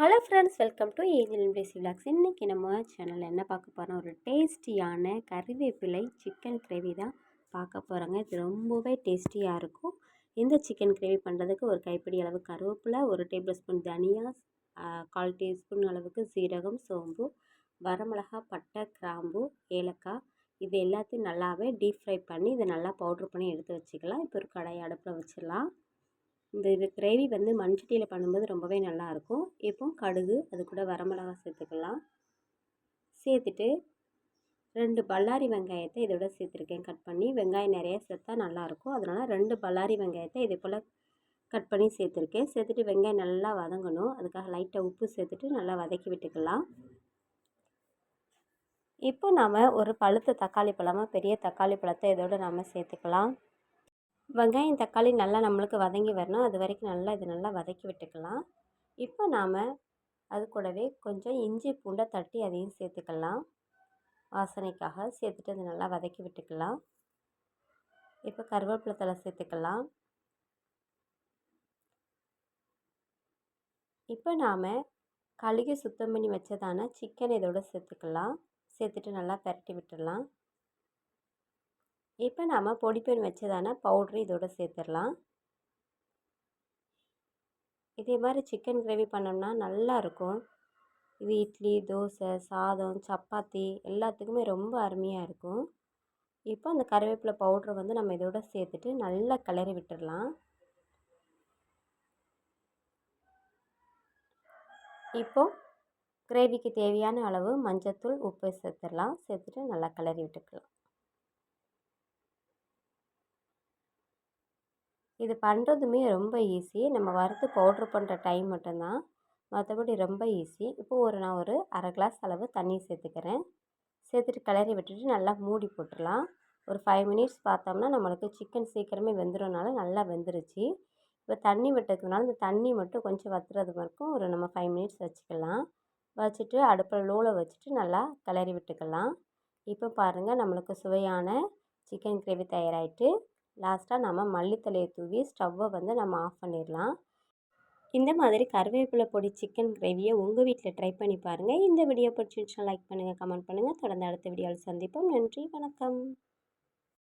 Hello friends welcome to angel place vlogs இன்றைக்கி நம்ம சேனலில் என்ன பார்க்க போகிறோம் ஒரு டேஸ்டியான கறிவேப்பிலை சிக்கன் கிரேவி தான் பார்க்க போகிறோங்க இது ரொம்பவே டேஸ்டியாக இருக்கும். இந்த சிக்கன் கிரேவி பண்ணுறதுக்கு ஒரு கைப்பிடி அளவு கருவேப்பிலை ஒரு டேபிள் ஸ்பூன் தனியா கால் டீஸ்பூன் அளவுக்கு சீரகம் சோம்பு வரமிளகா பட்டை கிராம்பு ஏலக்காய் இது எல்லாத்தையும் நல்லாவே டீப் ஃப்ரை பண்ணி இதை நல்லா பவுட்ரு பண்ணி எடுத்து வச்சுக்கலாம். இப்போ ஒரு கடாய் அடுப்பில் வச்சிடலாம். இந்த இது கிரேவி வந்து மண்சட்டியில் பண்ணும்போது ரொம்பவே நல்லாயிருக்கும். இப்போ கடுகு அது கூட வரமிளகா சேர்த்துக்கலாம். சேர்த்துட்டு ரெண்டு பல்லாரி வெங்காயத்தை இதோட சேர்த்துருக்கேன். கட் பண்ணி வெங்காயம் நிறைய சேர்த்தா நல்லாயிருக்கும். அதனால் ரெண்டு பல்லாரி வெங்காயத்தை இதே போல் கட் பண்ணி சேர்த்துருக்கேன். சேர்த்துட்டு வெங்காயம் நல்லா வதங்கணும். அதுக்காக லைட்டாக உப்பு சேர்த்துட்டு நல்லா வதக்கி விட்டுக்கலாம். இப்போ நாம் ஒரு பழுத்த தக்காளி பழமாக பெரிய தக்காளி பழத்தை இதோட நாம் சேர்த்துக்கலாம். வெங்காயம் தக்காளி நல்லா நம்மளுக்கு வதங்கி வரணும். அது வரைக்கும் நல்லா இது நல்லா வதக்கி விட்டுக்கலாம். இப்போ நாம் அது கூடவே கொஞ்சம் இஞ்சி பூண்டை தட்டி அதையும் சேர்த்துக்கலாம். வாசனைக்காக சேர்த்துட்டு அதை நல்லா வதக்கி விட்டுக்கலாம். இப்போ கருவேப்பிலை தலை சேர்த்துக்கலாம். இப்போ நாம் கழுகி சுத்தம் பண்ணி வச்சதான சிக்கன் இதோடு சேர்த்துக்கலாம். சேர்த்துட்டு நல்லா பரட்டி விட்டுடலாம். இப்போ நாம் பொடிப்பெண் வச்சதான பவுட்ரு இதோட சேர்த்துடலாம். இதே மாதிரி சிக்கன் கிரேவி பண்ணோம்னா நல்லாயிருக்கும் இது இட்லி தோசை சாதம் சப்பாத்தி எல்லாத்துக்குமே ரொம்ப அருமையாக இருக்கும். இப்போ அந்த கருவேப்பிலை பவுட்ரை வந்து நம்ம இதோட சேர்த்துட்டு நல்லா கிளறி விட்டுடலாம். இப்போது கிரேவிக்கு தேவையான அளவு மஞ்சத்தூள் உப்பு சேர்த்துடலாம். சேர்த்துட்டு நல்லா கிளறி விட்டுக்கலாம். இது பண்ணுறதுமே ரொம்ப ஈஸி நம்ம வறுத்து பவுட்ரு பண்ணுற டைம் மட்டும்தான். மற்றபடி ரொம்ப ஈஸி இப்போது ஒரு நான் ஒரு அரை கிளாஸ் அளவு தண்ணி சேர்த்துக்கிறேன். சேர்த்துட்டு கிளறி விட்டுட்டு நல்லா மூடி போட்டுடலாம். ஒரு ஃபைவ் மினிட்ஸ் பார்த்தோம்னா நம்மளுக்கு சிக்கன் சீக்கிரமே வெந்துடும்னால நல்லா வெந்துருச்சு. இப்போ தண்ணி விட்டதுனால இந்த தண்ணி மட்டும் கொஞ்சம் வத்துறது வரைக்கும் ஒரு நம்ம ஃபைவ் மினிட்ஸ் வச்சுக்கலாம். வச்சுட்டு அடுப்பில் லோவில் வச்சுட்டு நல்லா கிளறி விட்டுக்கலாம். இப்போ பாருங்கள் நம்மளுக்கு சுவையான சிக்கன் கிரேவி தயாராகிட்டு லாஸ்ட்டாக நம்ம மல்லித்தலையை தூவி ஸ்டவ்வை வந்து நம்ம ஆஃப் பண்ணிடலாம். இந்த மாதிரி கருவேப்பிலை பொடி சிக்கன் கிரேவியை உங்கள் வீட்டில் ட்ரை பண்ணி பாருங்கள் இந்த வீடியோ பிடிச்சிருந்துச்சுன்னா லைக் பண்ணுங்கள் கமெண்ட் பண்ணுங்கள் தொடர்ந்து அடுத்த வீடியோவில் சந்திப்போம். நன்றி வணக்கம்.